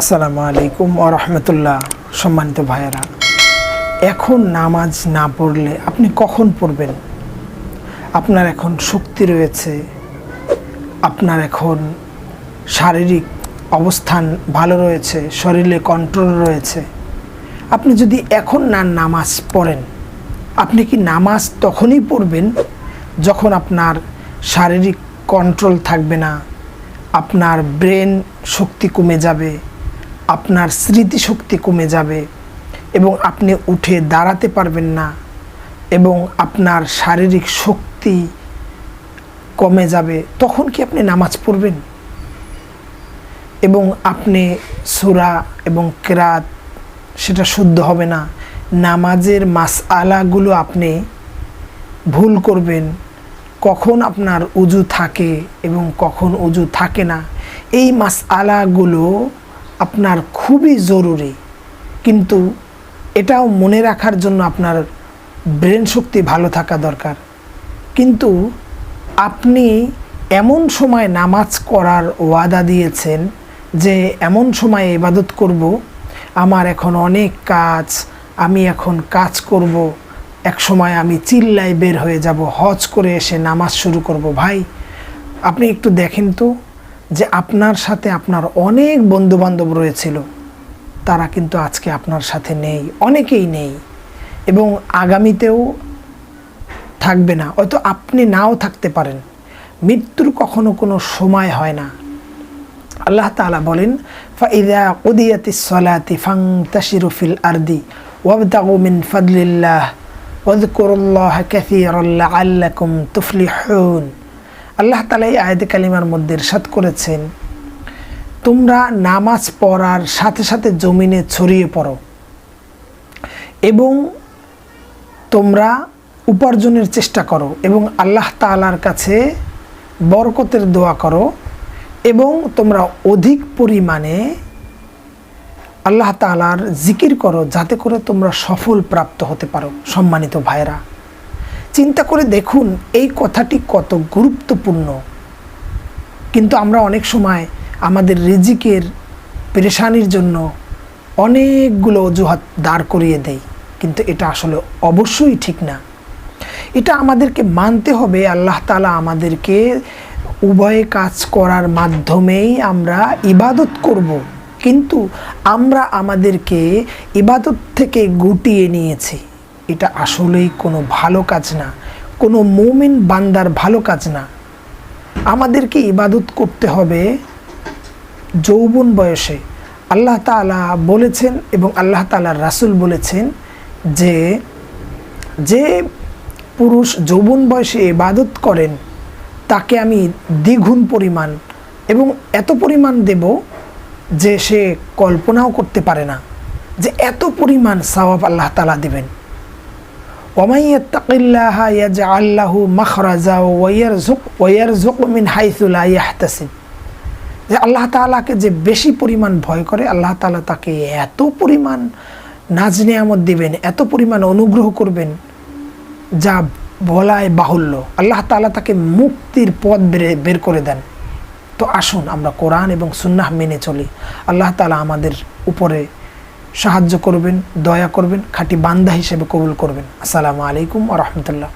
আসসালামু আলাইকুম ও রহমতুল্লাহ, সম্মানিত ভাইয়েরা। এখন নামাজ না পড়লে আপনি কখন পড়বেন? আপনার এখন শক্তি রয়েছে, আপনার এখন শারীরিক অবস্থান ভালো রয়েছে, শরীরে কন্ট্রোল রয়েছে। আপনি যদি এখন না নামাজ পড়েন, আপনি কি নামাজ তখনই পড়বেন যখন আপনার শারীরিক কন্ট্রোল থাকবে না, আপনার ব্রেন শক্তি কমে যাবে আপনার স্মৃতিশক্তি কমে যাবে এবং আপনি উঠে দাঁড়াতে পারবেন না এবং আপনার শারীরিক শক্তি কমে যাবে। তখন কি আপনি নামাজ পড়বেন? এবং আপনি সুরা এবং কেরাত, সেটা শুদ্ধ হবে না। নামাজের মাস আলাগুলো আপনি ভুল করবেন। কখন আপনার উজু থাকে এবং কখন উজু থাকে না। এই মাস আলাগুলো আপনার খুবই জরুরি। কিন্তু এটাও মনে রাখার জন্য আপনার ব্রেন শক্তি ভালো থাকা দরকার। কিন্তু আপনি এমন সময় নামাজ করার ওয়াদা দিয়েছেন যে, এমন সময় ইবাদত করব, আমার এখন অনেক কাজ, আমি এখন কাজ করব, এক সময় আমি চিল্লাই বের হয়ে যাব, হজ করে এসে নামাজ শুরু করব। ভাই, আপনি একটু দেখেন তো। যে আপনার সাথে আপনার অনেক বন্ধু বান্ধব রয়েছিল, তারা কিন্তু আজকে আপনার সাথে নেই, অনেকেই নেই এবং আগামীতেও থাকবে না, হয়তো আপনি নাও থাকতে পারেন। মৃত্যুর কখনো কোনো সময় হয় না। আল্লাহ তাআলা বলেন, ফাইদা কুদিয়াতি সলাতি ফাং তাশিরু ফিল আরদি ওয়াবতাগু মিন ফাদলিল্লাহ ওয়াজকুরুল্লাহ কাসীরান লাআল্লাকুম তুফলিহুন। আল্লাহ তাআলা এই আয়াতে কালিমার মধ্যে ইরশাদ করেছেন, তোমরা নামাজ পড়ার সাথে সাথে জমিনে ছড়িয়ে পড়ো এবং তোমরা উপার্জনের চেষ্টা করো এবং আল্লাহ তাআলার কাছে বরকতের দোয়া করো এবং তোমরা অধিক পরিমাণে আল্লাহ তালার জিকির করো যাতে করে তোমরা সফল প্রাপ্ত হতে পারো। সম্মানিত ভাইরা চিন্তা করে দেখুন এই কথাটি কত গুরুত্বপূর্ণ। কিন্তু আমরা অনেক সময় আমাদের রিজিকের পেরেশানির জন্য অনেকগুলো অজুহাত দাঁড় করিয়ে দেই, কিন্তু এটা আসলে অবশ্যই ঠিক না। এটা আমাদেরকে মানতে হবে, আল্লাহ তালা আমাদেরকে উভয় কাজ করার মাধ্যমেই আমরা ইবাদত করব। কিন্তু আমরা আমাদেরকে ইবাদত থেকে গুটিয়ে নিয়েছি। এটা আসলেই কোনো ভালো কাজ না। কোনো মুমিন বান্দার ভালো কাজ না। আমাদেরকে ইবাদত করতে হবে যৌবন বয়সে। আল্লাহ তালা বলেছেন এবং আল্লাহ তালার রাসুল বলেছেন যে যে পুরুষ যৌবন বয়সে ইবাদত করেন, তাকে আমি দ্বিগুণ পরিমাণ এবং এত পরিমাণ দেব যে সে কল্পনাও করতে পারে না। যে এত পরিমাণ সওয়াব আল্লাহ তালা দেবেন। ইয়াজআল্লাহু মাখরাজা ওয়াইয়ারযুক ওয়াইয়ারযুক মিন হাইথু লা ইয়াহতাসিব যে আল্লাহ তাআলাকে যে বেশি পরিমাণ ভয় করে, আল্লাহ তাআলা তাকে এত পরিমাণ নাজ নিয়ামত দিবেন, এত পরিমাণ অনুগ্রহ করবেন, যা বলায় বাহুল্য। আল্লাহ তাআলা তাকে মুক্তির পথ বের বের করে দেন। তো আসুন আমরা কোরআন এবং সুন্নাহ মেনে চলি। আল্লাহ তাআলা আমাদের উপরে সাহায্য করবেন দয়া করবেন খাঁটি বান্দা হিসেবে কবুল করবেন। আসসালামু আলাইকুম আ রহমতুল্লাহ।